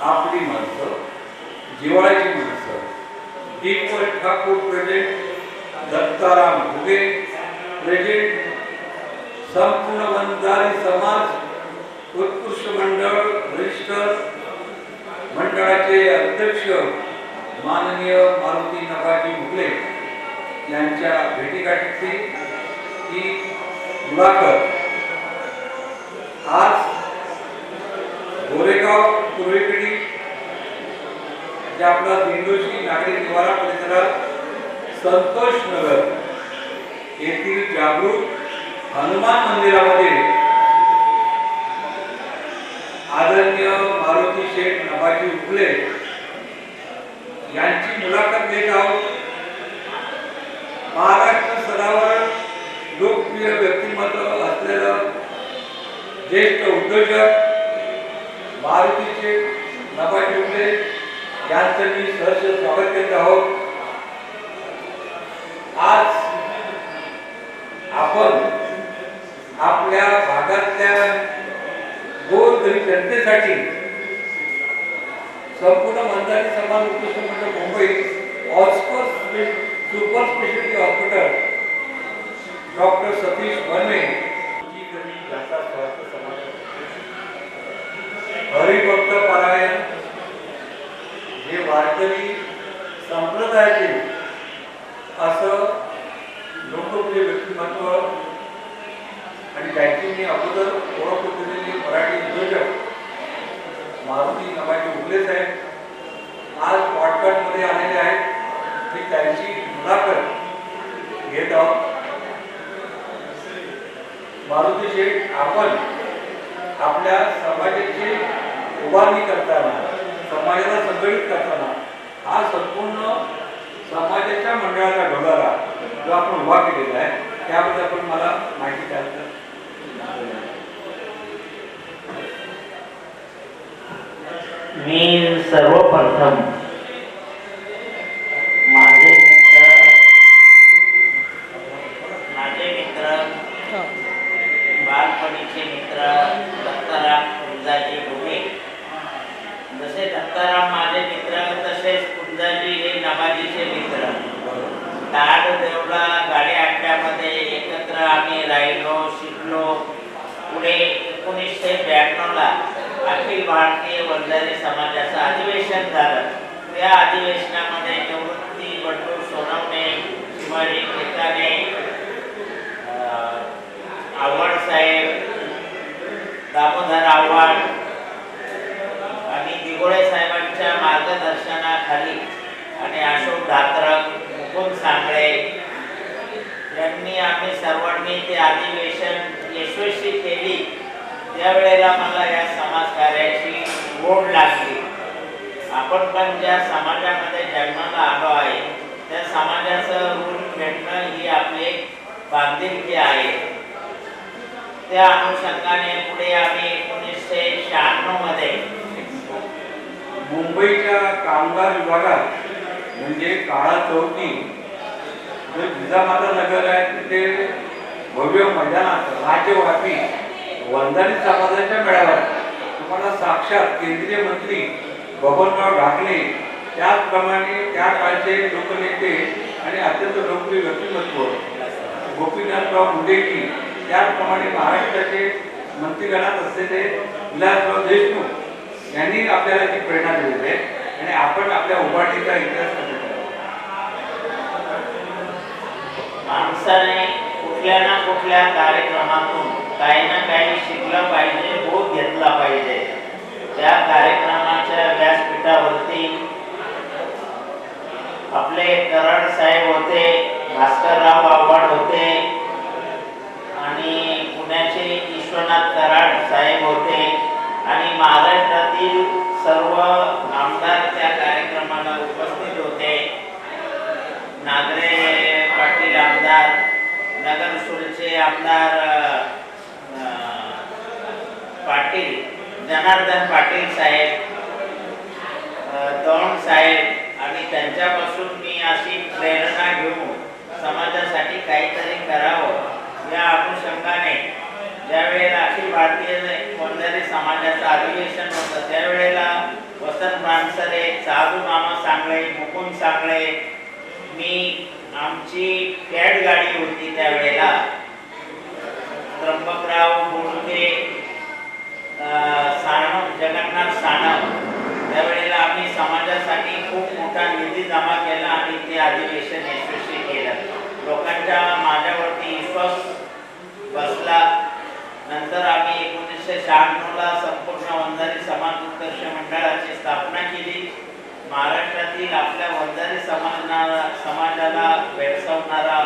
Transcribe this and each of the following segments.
आपली माणसं जिवाळ्याची माणसं. दीपक ठाकूर प्रेझेंट दत्ताराम भुगे प्रेझेंट संपूर्ण बंधारी समाज उत्कृष्ट मंडळ रजिस्टर मंडळाचे अध्यक्ष माननीय मारुती नगाजी मुगले यांच्या भेटीगाठीची ही मुलाखत. आज गोरेगाव पूर्वेकडील जे आपला दिंडोशी नागरी निवारा परिसरात संतोष नगर येथील जागृत हनुमान मंदिरामध्ये आदरणीय मारुती शेठ नभाजी उपले यांची मुलाखत घेत आहोत. महाराष्ट्र स्तरावर लोकप्रिय व्यक्तिमत्व असलेलं ज्येष्ठ उद्योजक यांचं मी सहर्ष स्वागत करीत आहोत आज आपण आपल्या भागातल्या गोरगरीब जनतेसाठी संपूर्ण मंदारी समाज उत्कृष्ट मंडळ म्हणजे Mumbai Oscar super speciality hospital doctor Satish Banve ji गरीब जनता स्वास्थ्य समाज हरिभक्त पारायण हे वारकरी संप्रदायातील असं लोकप्रिय व्यक्तिमत्व आणि त्यांची मी अगोदर ओळख दिलेली मराठी उद्योजक मारुती नवाजी उगले साहेब आज पॉडकास्टमध्ये आलेले आहेत. मी त्यांची मुलाखत घेत आहोत. मारुती शेठ आपण आपल्या समाजाची उभारणी करताना समाजाला संघटित करताना हा संपूर्ण समाजाच्या मंडळाचा ढोलारा जो आपण उभा केलेला आहे त्याबद्दल आपण मला माहिती द्याल का? मी सर्वप्रथम माझे मित्र माझे मित्र बालपणीचे मित्र दत्ताराम कुंजाजी भोगे जसे दत्ताराम माझे मित्र तसेच हे नमाजीचे मित्र. ताड देवळा गाडी अड्ड्यामध्ये एकत्र आम्ही राहिलो शिकलो पुढे एकोणीसशे ब्याण्णवला अखिल भारतीय वंजारी समाजाचं अधिवेशन झालं. त्या अधिवेशनामध्ये निवृत्ती बंडू सोनवणे शिवाजी केताने अं, आव्हाड साहेब दामोदर आव्हाड आणि दिगोळे साहेब मार्गदर्शनाखाली आणि अशोक धात्रक मुकुंद सांगळे यांनी आम्ही सर्वांनी ते अधिवेशन यशस्वी केली. त्यावेळेला मला या समाजकार्याची ओढ लागली. आपण पण ज्या समाजामध्ये जन्माला आलो आहे त्या समाजाचं ऋण भेटणं ही आपली बांधिलकी आहे. त्या अनुषंगाने पुढे आम्ही एकोणीसशे शहाण्णवमध्ये मध्ये मुंबईच्या कामगार विभागात म्हणजे काळा चौकी जे जिजामाता नगर आहे तिथे भव्य मैदानात राज्यव्यापी वंजारी समाजाच्या मेळाव्यात. तुम्हाला साक्षात केंद्रीय मंत्री बबनराव ढाकणे त्याचप्रमाणे त्या काळचे लोकनेते आणि अत्यंत लोकप्रिय व्यक्तिमत्व गोपीनाथराव मुंडेजी त्याचप्रमाणे महाराष्ट्राचे मंत्रिगणात असलेले विलासराव देशमुख यांनी आपल्याला ती प्रेरणा दिलेली आहे. आणि आपण आपल्या उभारणीचा इतिहास माणसाने कुठल्या ना कुठल्या कार्यक्रमातून काही ना काही शिकलं पाहिजे बोध घेतला पाहिजे. त्या कार्यक्रमाच्या व्यासपीठावरती आपले कराड साहेब होते भास्करराव आव्हाड होते आणि पुण्याचे विश्वनाथ कराड साहेब होते. आणि महाराष्ट्रातील सर्व आमदार त्या कार्यक्रमाला उपस्थित होते. नागरे पाटील आमदार नगरसूरचे आमदार पाटील जनार्दन पाटील साहेब दौंड साहेब आणि त्यांच्यापासून मी अशी प्रेरणा घेऊन समाजासाठी काहीतरी करावं या अनुषंगाने ज्यावेळेला अखिल भारतीय वंजारी समाजाचं अधिवेशन होतं त्यावेळेला वसंत मानसरे साधू मामा सांगळे मुकुंद सांगळे मी आमची कॅड गाडी होती त्यावेळेला. त्र्यंबकराव बोडके साणव जगन्नाथ साणव त्यावेळेला आम्ही समाजासाठी खूप मोठा निधी जमा केला आणि ते अधिवेशन यशस्वी केलं. लोकांच्या माझ्यावरती विश्वास बसला. नंतर आम्ही एकोणीसशे शहाण्णवला संपूर्ण वंजारी समाज उत्कर्ष मंडळाची स्थापना केली. महाराष्ट्रातील आपल्या वंजारी समाजाला समाजाला भेडसावणारा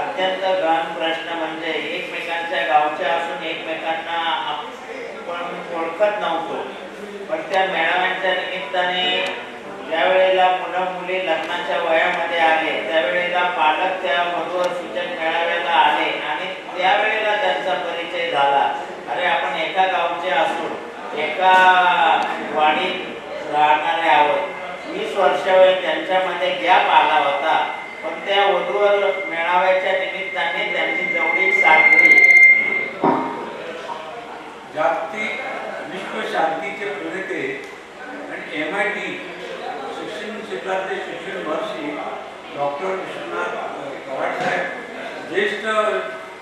अत्यंत गहन प्रश्न म्हणजे एकमेकांच्या गावचे असून एकमेकांना आपण ओळखत नव्हतो. पण त्या मेळाव्यांच्या निमित्ताने ज्या वेळेला मुलं मुली लग्नाच्या वयामध्ये आले त्यावेळेला पालक त्या वधूवर सूचक मेळाव्याला आले आणि त्यावेळेला त्यांचा परिचय झाला. अरे आपण एका गावचे असून एका वाडीत राहणारे आहोत. वीस वर्षावेळी त्यांच्यामध्ये गॅप आला होता. पण त्या वधूवर मेळाव्याच्या निमित्ताने त्यांची जवळीक साधली जागतिक विश्व शांतीचे प्रणेते आणि एम आय टी शिक्षण क्षेत्रातले शिक्षण वर्षी डॉक्टर विश्वनाथ अ, साहेब ज्येष्ठ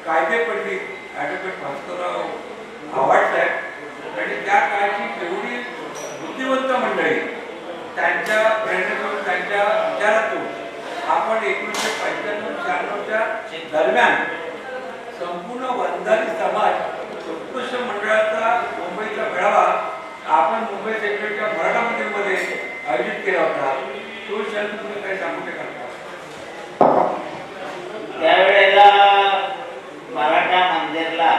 कायदे पंडित ॲडव्होकेट भास्करराव आव्हाड आणि त्या काळची जेवढी बुद्धिवंत मंडळी त्यांच्या प्रेरणेतून त्यांच्या विचारातून आपण एकोणीसशे पंच्याण्णव शहाण्णवच्या दरम्यान संपूर्ण वंजारी समाज उत्कृष्ट मंडळाचा मुंबईचा मेळावा आपण मुंबई सेक्रेटरीच्या मराठा मंदिरमध्ये आयोजित केला होता. तो क्षण तुम्ही काही सांगू शकाल का? त्यावेळेला मराठा मंदिरला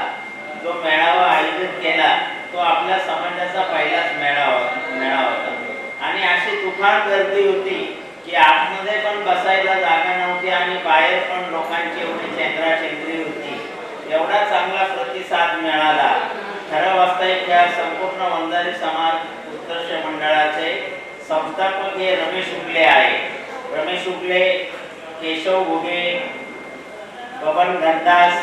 जो मेळावा आयोजित केला तो आपल्या समाजाचा पहिलाच मेळावा मेळावा होता आणि अशी तुफान गर्दी होती की आतमध्ये पण बसायला जागा नव्हती आणि बाहेर पण लोकांची एवढी चेंद्राचेंद्री होती. एवढा चांगला प्रतिसाद मिळाला. खरं वास्तविक या संपूर्ण वंजारी समाज उत्कर्ष मंडळाचे संस्थापक हे रमेश उगले आहे. रमेश उगले केशव घुगे बबन घनदास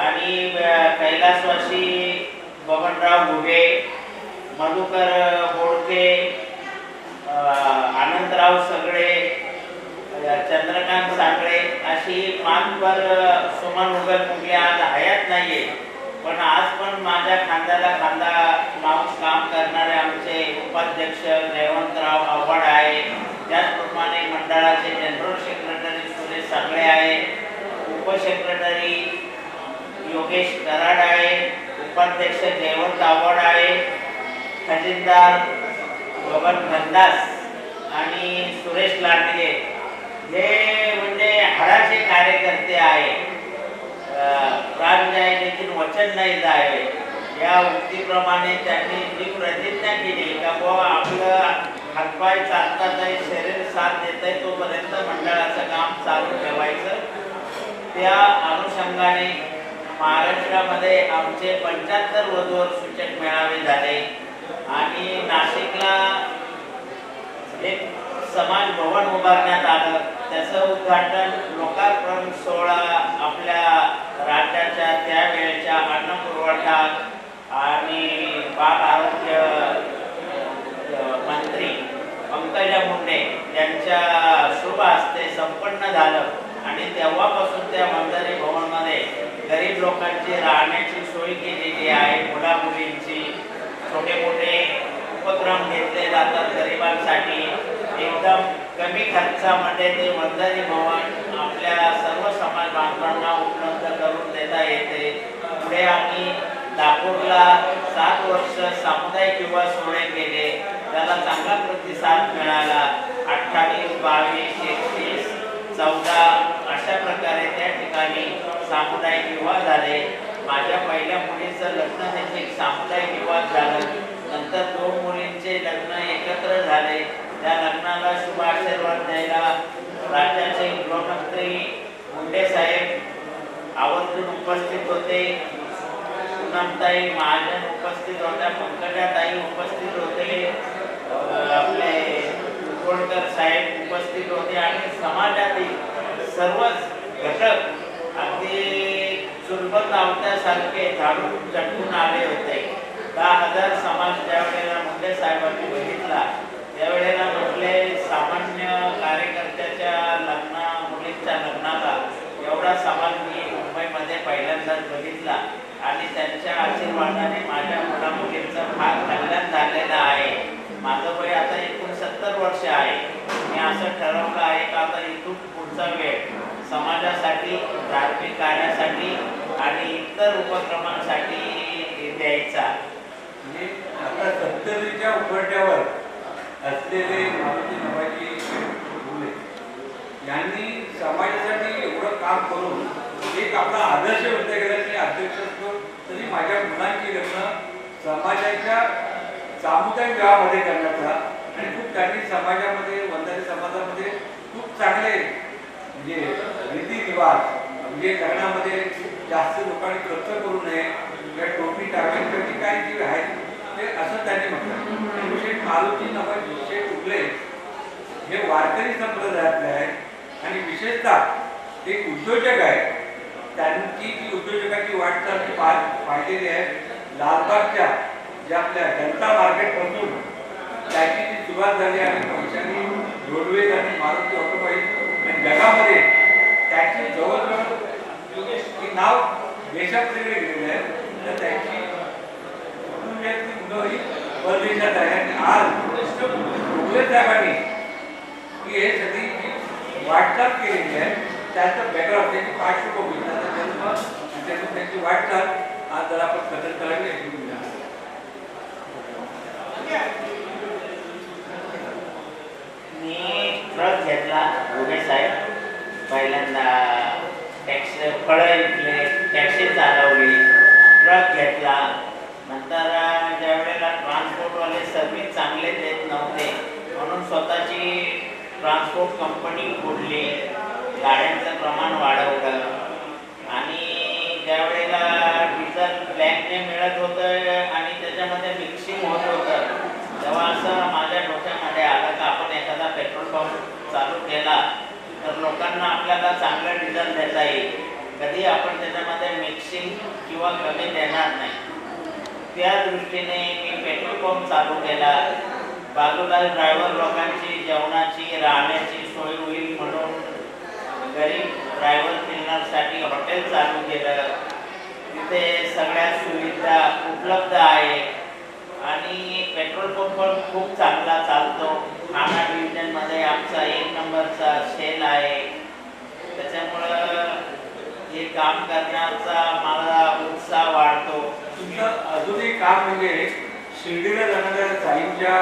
आणि कैलासवासी बबनराव घुगे मधुकर बोडके आनंदराव सगळे चंद्रकांत सांगळे अशी मानभर सुमन उगल मुगले आज हयात नाहीये. पण आज पण माझ्या खांद्याला खांदा लावून काम करणारे आमचे उपाध्यक्ष रेवंतराव आव्हाड आहे. त्याचप्रमाणे मंडळाचे जनरल सेक्रेटरी सुरेश सांगळे आहे. उपसेक्रेटरी योगेश कराड आहे. उपाध्यक्ष जयवंत आव्हाड आहे. खजिनदार बबन घनदास आणि सुरेश लांडगे. हे म्हणजे हाडाचे कार्यकर्ते आहे प्राण जाय वचन नाही जावे या उक्तीप्रमाणे त्यांनी जी प्रतिज्ञा केली का बुवा आपलं हातपाय चालतात आहे शरीर साथ देत आहे तोपर्यंत मंडळाचं काम चालू ठेवायचं. त्या अनुषंगाने महाराष्ट्रामध्ये आमचे पंच्याहत्तर वधूवर सूचक मेळावे झाले. आणि नाशिकला एक समाज भवन उभारण्यात आलं. त्याचं उद्घाटन लोकार्पण सोहळा आपल्या राज्याच्या त्यावेळेच्या अन्न पुरवठा आणि बाल आरोग्य मंत्री पंकजा मुंडे यांच्या शुभ हस्ते संपन्न झालं. आणि तेव्हापासून त्या मंदारी भवनमध्ये गरीब लोकांची राहण्याची सोय केलेली आहे. मुलामुलींची छोटे मोठे उपक्रम घेतले जातात गरिबांसाठी. एकदम कमी खर्चामध्ये ते वंजारी भवन आपल्या सर्व समाज बांधवांना उपलब्ध करून देता येते. पुढे आम्ही दापूरला सात वर्ष सामुदायिक युवा सोहळे केले. त्याला चांगला प्रतिसाद मिळाला. अठ्ठावीस बावीस एकतीस चौदा अशा प्रकारे त्या ठिकाणी सामुदायिक विवाह झाले. माझ्या पहिल्या मुलीचं लग्न देखील सामुदायिक विवाह झालं. नंतर दोन मुलींचे लग्न एकत्र झाले. त्या लग्नाला शुभ आशीर्वाद द्यायला राज्याचे गृहमंत्री मुंडे साहेब आवर्जून उपस्थित होते. पूनमताई महाजन उपस्थित होत्या. पंकजाताई उपस्थित होते. आपले कुलकर्णकर साहेब उपस्थित होते. आणि समाजातील सर्वच घटक अगदी चुलबत लावण्यासारखे झाडून चटकून आले होते. दहा हजार समाज त्यावेळेला मुंडे साहेबांनी बघितला त्यावेळेला म्हटले सामान्य कार्यकर्त्याच्या लग्ना मुलींच्या लग्नाला एवढा समाज मी मुंबईमध्ये पहिल्यांदाच बघितला. आणि त्यांच्या आशीर्वादाने माझ्या मुला मुलींचा भाग कल्याण झालेला आहे. माझं वय आता एकूण सत्तर वर्ष आहे. मी असं ठरवलं आहे का आता इथून पुढचा वेळ समाजासाठी धार्मिक कार्यासाठी आणि इतर उपक्रमांसाठी द्यायचा. म्हणजे आता सत्तरीच्या उघडण्यावर असलेले मारुती नवाजी फुले यांनी समाजासाठी एवढं काम करून एक आपला आदर्श व्यक्त अध्यक्ष असतो तरी माझ्या मुलांची लग्न समाजाच्या सामुदायिक गावामध्ये करण्याचा आणि खूप त्यांनी समाजामध्ये वंदारी समाजामध्ये खूप चांगले म्हणजे रीतिरिवाज म्हणजे लग्नामध्ये जास्त लोकांनी खर्च करू नये किंवा टोपी टाकायची काय जी आहे ते असं त्यांनी म्हटलं आणि मारुती नवाजी शेठ उगले हे वारकरी संप्रदायातले आहेत आणि विशेषतः एक उद्योजक आहे त्यांची जी उद्योजकाची वाटचाल ती पा- पाहिलेली आहे. लालबागच्या जे आपल्या जनता मार्केटमधून त्याची जी सुरुवात झाली आणि पैशाने रोडवेज आणि मारुती ऑटोमोबाईल आणि जगामध्ये त्याची जवळजवळ नाव नाव वेगळे गेलेले आहे. तर त्याची मुलं ही परदेशात आहे आणि आज उगले जागाने की हे सगळी जी वाटचाल केलेली आहे त्याचं बॅकग्राऊंड त्याची पार्श्वभूमी त्याचा जन्म आणि त्यातून त्यांची वाटचाल आज जर आपण कथन करावी अशी विनंती मी ट्रक घेतला उभे साहेब. पहिल्यांदा टॅक्सी फळं विकले टॅक्सी चालवली. ट्रक घेतला. नंतर ज्यावेळेस ट्रान्सपोर्टवाले सर्व्हिस चांगले देत नव्हते. म्हणून स्वतःची ट्रान्सपोर्ट कंपनी खोलली गाड्यांचं प्रमाण वाढवलं. आणि त्यावेळेला डिझल ब्लॅकने मिळत होतं आणि त्याच्यामध्ये मिक्सिंग होत होतं तेव्हा असं माझ्या डोक्यामध्ये आलं का आपण एखादा पेट्रोल पंप चालू केला तर लोकांना आपल्याला चांगलं डिझेल देता येईल. कधी आपण त्याच्यामध्ये मिक्सिंग किंवा कमी देणार नाही. त्या दृष्टीने मी पेट्रोल पंप चालू केला. बाजूला ड्रायव्हर लोकांची जेवणाची राहण्याची सोय होईल म्हणून गरीब ड्रायव्हर फिरण्यासाठी हॉटेल चालू केलं. तिथे सगळ्या सुविधा उपलब्ध आहे आणि पेट्रोल पंप पण खूप चांगला चालतो. ठाणा डिव्हिजनमध्ये आमचा एक नंबरचा सेल आहे. त्याच्यामुळं हे काम करण्याचा मला उत्साह वाढतो. तुमचं अजून एक काम म्हणजे शिर्डीला जाणाऱ्या साईंच्या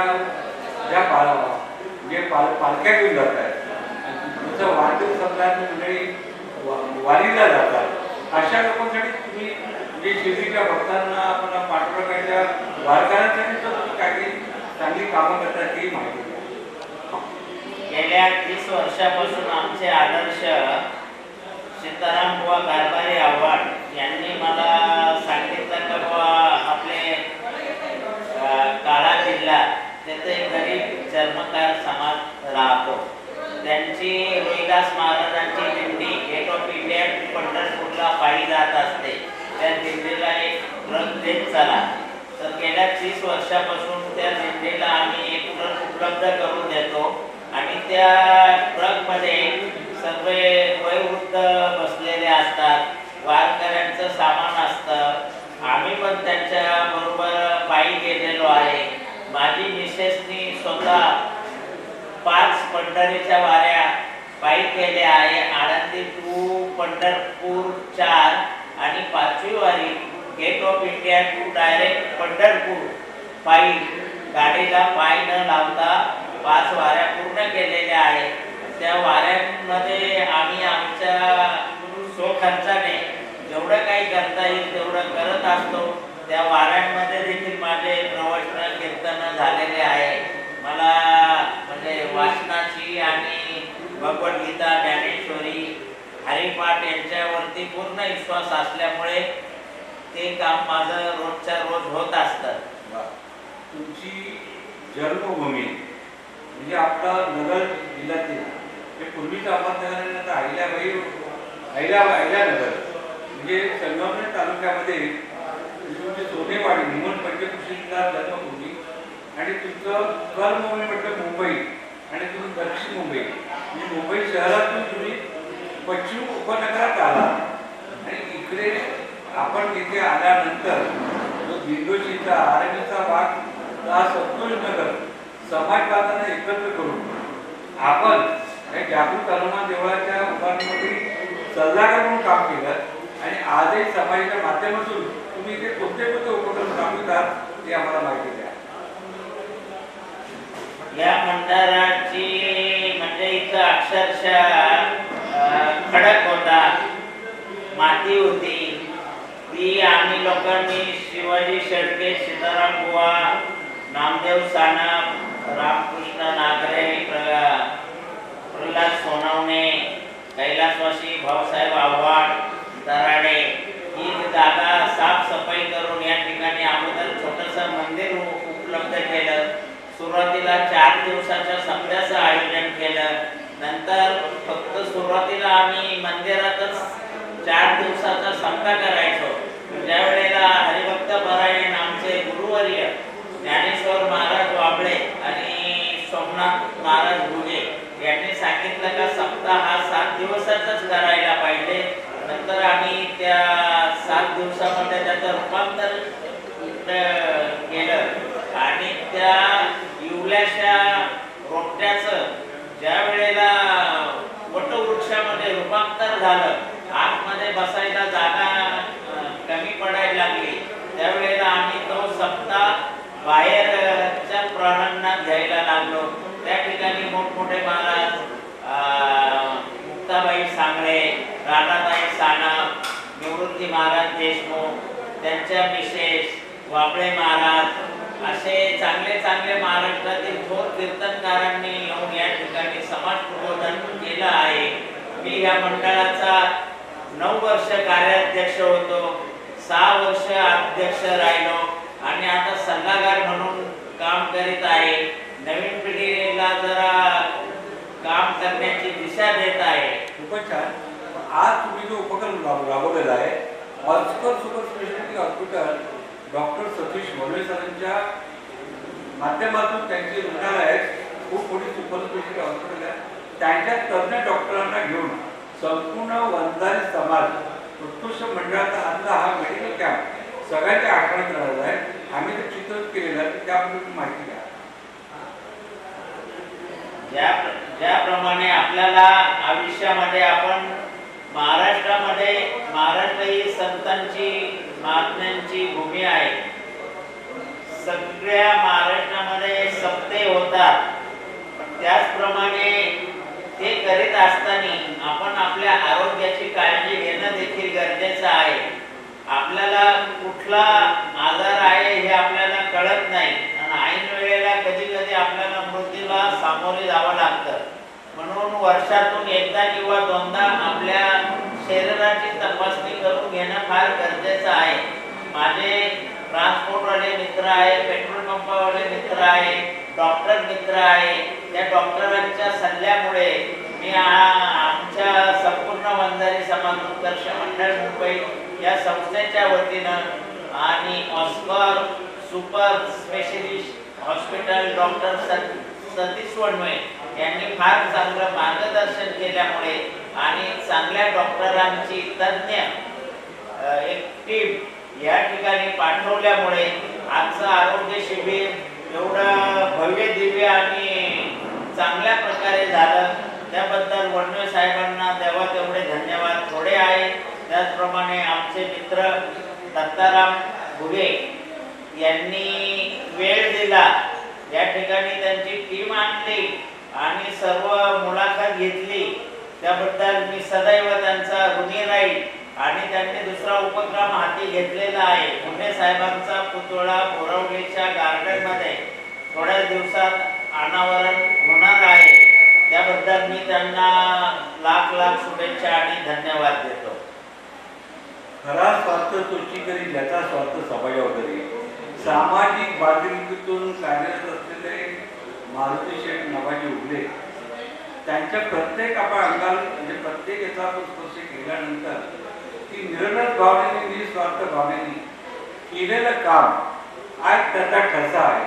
ज्या पाल म्हणजे पाल पालख्या घेऊन जात आहेत वाढदिवस वारकरी मंडळी वारीला जातात. अशा लोकांसाठी तुम्ही म्हणजे शिर्डीच्या भक्तांना आपण पाठपुराच्या वारकऱ्यांसाठी सुद्धा तुम्ही काही चांगली कामं करतात ही माहिती गेल्या तीस वर्षापासून आमचे आदर्श सीताराम बुवा कारभारी आव्हाड यांनी मला सांगितलं का बुवा आपले काळा जिल्हा तेथे गरीब चर्मकार समाज राहतो. त्यांची रोहिदास महाराजांची दिंडी गेट ऑफ इंडिया पंढरपूरला पायी जात असते. त्या दिंडीला एक ट्रक देत चला. तर गेल्या तीस वर्षापासून त्या दिंडीला आम्ही एक ट्रक उपलब्ध करून देतो. आणि त्या ट्रकमध्ये सर्व वयोवृद्ध बसलेले असतात. वारकऱ्यांचं सामान असतं. आम्ही पण त्यांच्या बरोबर पायी गेलेलो आहे. माझी मिसेसनी स्वतः पाच पंढरीच्या वाऱ्या पायी केल्या आहे. आळंदी टू पंढरपूर चार आणि पाचवी वारी gate of India to direct Pandharpur पायी. गाडीला पाय न लावता पाच वाऱ्या पूर्ण केलेल्या आहेत. त्या वाऱ्यांमध्ये आम्ही आमच्या स्वखर्चाने येईल तेवढं करत असतो. त्या वाऱ्यांमध्ये देखील माझे प्रवचन कीर्तन झालेले आहे. मला म्हणजे वाचनाची आणि भगवद्गीता ज्ञानेश्वरी हरिपाठ यांच्यावरती पूर्ण विश्वास असल्यामुळे ते काम माझं रोजच्या रोज होत असतं. तुमची जन्मभूमी म्हणजे आपला नगर जिल्ह्यातील हे पूर्वीचं अहमदनगर आणि आता अहिल्याबाई म्हणजे संगमनेर तालुक्यामध्ये तुमचे सोनेवाडी निमण पंचकृषीला जन्मभूमी आणि तुमचं कर्मभूमी म्हटलं मुंबई आणि तुम्ही दक्षिण मुंबई. म्हणजे मुंबई शहरातून तुम्ही पश्चिम उपनगरात आला. आणि इकडे आपण तिथे आल्यानंतर जो दिंडोशीचा आरवीचा भाग हा संतोष नगर समाजवादाने एकत्र करून आपण या जागृत हनुमान देवळाच्या उभारणीमध्ये सल्लागार म्हणून काम केलं. आणि आजही समाजाच्या माध्यमातून तुम्ही इथे कोणते कोणते उपक्रम राबवितात ते आम्हाला माहिती द्या. या मंदिराची म्हणजे इथं अक्षरशः खडक होता. माती होती. ती आम्ही लोकांनी शिवाजी शेळके सीताराम बुवा नामदेव सानप रामकृष्ण नागरे प्रल्हाद सोनवणे कैलासवासी भाऊसाहेब आव्हाड दराडे ही जागा साफसफाई करून या ठिकाणी अगोदर छोटंसं मंदिर उपलब्ध केलं. सुरुवातीला चार दिवसाच्या संध्याचं आयोजन केलं. नंतर फक्त सुरुवातीला आम्ही मंदिरातच चार दिवसाचा संपदा करायचो. ज्या वेळेला हरिभक्त परायण आमचे गुरुवर्य ज्ञानेश्वर महाराज वाबळे आणि सोमनाथ महाराज भुगे यांनी सांगितलं का सप्ताह हा सात दिवसाचाच करायला पाहिजे. नंतर आम्ही त्या सात दिवसामध्ये त्याचं रूपांतर केलं. आणि त्या इवल्याशा रोपट्याचं ज्या वेळेला वटवृक्षामध्ये रूपांतर झालं आतमध्ये बसायला जागा कमी पडायला लागली. त्यावेळेला आम्ही तो सप्ताह बाहेरच्या प्राण्यांना घ्यायला लागलो. त्या ठिकाणी मोठमोठे महाराज अं, मुक्ताबाई सांगळे राधाबाई सानप निवृत्ती महाराज देशमुख त्यांच्या विशेष वाबळे महाराज असे चांगले चांगले महाराष्ट्रातील थोर कीर्तनकारांनी येऊन या ठिकाणी समाज प्रबोधन केलं आहे. मी या मंडळाचा नऊ वर्ष कार्याध्यक्ष होतो सहा वर्ष अध्यक्ष राहिलो आणि आता सल्लागार म्हणून काम करीत आहे. नवीन पिढीला जरा काम करण्याची दिशा देत आहे. खूपच छान आज तुम्ही जो उपक्रम राब- राबवलेला आहे Oscar super speciality hospital doctor Satish More सरांच्या माध्यमातून त्यांची रुग्णालय खूप मोठी सुपर स्पेशालिटी हॉस्पिटल आहे. त्यांच्या तज्ज्ञ डॉक्टरांना घेऊन संपूर्ण वंजारी समाज उत्कृष्ट मंडळाचा आजचा हा मेडिकल कॅम्प सगळ्यांच्या आठवणीत राहिला आहे. आम्ही ते चित्रित केलेलं आहे त्याबद्दल माहिती द्या. त्याप्रमाणे ज्याप्रमाणे आपल्याला आयुष्यामध्ये आपण महाराष्ट्रामध्ये महाराष्ट्र ही संतांची महात्म्यांची भूमी आहे. सगळ्या महाराष्ट्रामध्ये सप्ते होतात. त्याचप्रमाणे ते करीत असताना आपण आपल्या आरोग्याची काळजी घेणं देखील गरजेचं आहे. आपल्याला कुठला आजार आहे हे आपल्याला कळत नाही. कधी कधी आपल्याला मृत्यूला सामोरे जावं लागतं. म्हणून वर्षातून एकदा किंवा दोनदा आपल्या शरीराची तपासणी करून घेणं फार गरजेचं आहे. माझे ट्रान्सपोर्टवाले मित्र आहे पेट्रोल पंपावाले मित्र आहे डॉक्टर मित्र आहे. त्या डॉक्टरांच्या सल्ल्यामुळे मी आमच्या संपूर्ण वंजारी समाज उत्कर्ष मंडळ मुंबई या संस्थेच्या वतीनं आणि Oscar super specialist hospital doctor Satish Vanve यांनी फार चांगलं मार्गदर्शन केल्यामुळे आणि चांगल्या डॉक्टरांची तज्ज्ञ एक टीम या ठिकाणी पाठवल्यामुळे आजचं आरोग्य शिबिर एवढं भव्य दिव्य आणि चांगल्या प्रकारे झालं. त्याबद्दल वणवे साहेबांना देवा तेवढे धन्यवाद. थोडे आहे त्याचप्रमाणे आमचे मित्र दत्ताराम घुगे यांनी वेळ दिला या ठिकाणी त्यांची टीम आणली आणि सर्व मुलाखत घेतली. त्याबद्दल मी सदैव त्यांचा ऋणी राहील आणि त्यांनी दुसरा उपक्रम हाती घेतलेला आहे. पुणे साहेबांचा पुतळा बोरवलीच्या गार्डनमध्ये थोड्या दिवसात अनावरण होणार आहे. त्याबद्दल मी त्यांना लाख लाख शुभेच्छा आणि धन्यवाद देतो. खरा स्वार्थ तुझी करी ज्याचा स्वार्थ समाजावर करी सामाजिक बांधिलकीतून कार्यरत असलेले मारुती शेठ नवाजी उगले त्यांच्या प्रत्येक आपण अंगाला म्हणजे प्रत्येक याचा आपण स्पर्श केल्यानंतर ती निर्णय भावनेने निस्वार्थ भावनेने केलेलं काम आज त्याचा ठसा आहे.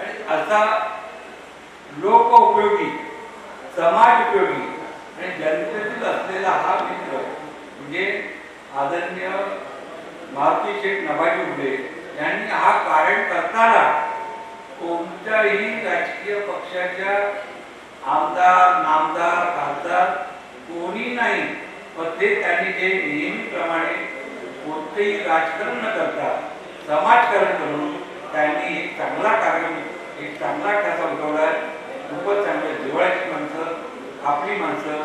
आणि असा लोक उपयोगी समाज उपयोगी आणि जनतेतील असलेला हा मित्र म्हणजे आदरणीय मारुती शेठ नभाजी उघडे यांनी हा कारण करताना कोणत्याही राजकीय पक्षाच्या आमदार नामदार खासदार कोणी नाही पण ते त्यांनी जे नेहमीप्रमाणे कोणतेही राजकारण न करता समाजकारण करून त्यांनी एक चांगला कार्यक्रम एक चांगला ठसा उठवला खूपच चांगलं जिवाळ्याची माणसं आपली माणसं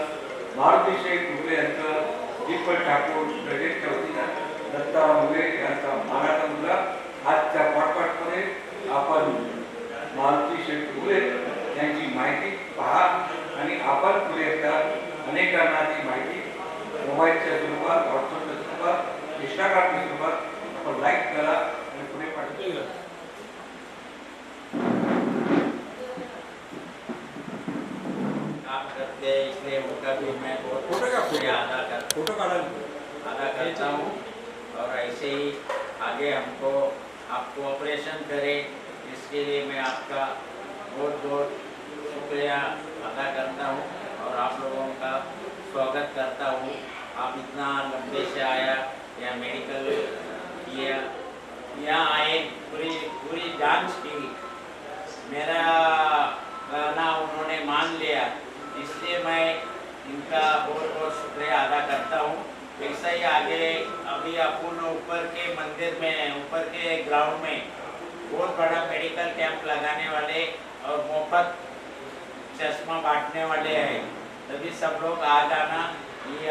मारुती शेठ उगले यांचं दीपक ठाकूर प्रजेश चौधरीला दत्ता उगले यांचा मानाचा मुलगा. आजच्या पॉटपाटमध्ये आपण मारुती शेठ उगले यांची माहिती पहा आणि आपण पुढे एकदा अनेकांना ती माहिती मोबाईलच्या स्वरूपात व्हॉट्सअपच्या स्वरूपात इंस्टाग्रामच्या स्वरूपात आपण लाईक करा आणि पुढे पाठवून काम करते इसलिए उनका भी मैं बहुत फोटो का शुक्रिया अदा कर फोटो काढा अदा करता हूँ। और ऐसे ही आगे हमको आप कोऑपरेशन करें, इसके लिए मैं आपका बहुत बहुत शुक्रिया अदा करता हूँ और आप लोगों का स्वागत करता हूँ। आप इतना लंबे से आया, या मेडिकल किया यहाँ आए पूरी पूरी जाँच की। मेरा कहना उन्होंने मान लिया, इसलिए मैं इनका बहुत बहुत शुक्रिया अदा करता हूँ। ऐसा ही आगे अभी अपन ऊपर के मंदिर में, ऊपर के ग्राउंड में बहुत बड़ा मेडिकल कैंप लगाने वाले और मुफ़्त चश्मा बांटने वाले हैं। तभी सब लोग आ जाना, ये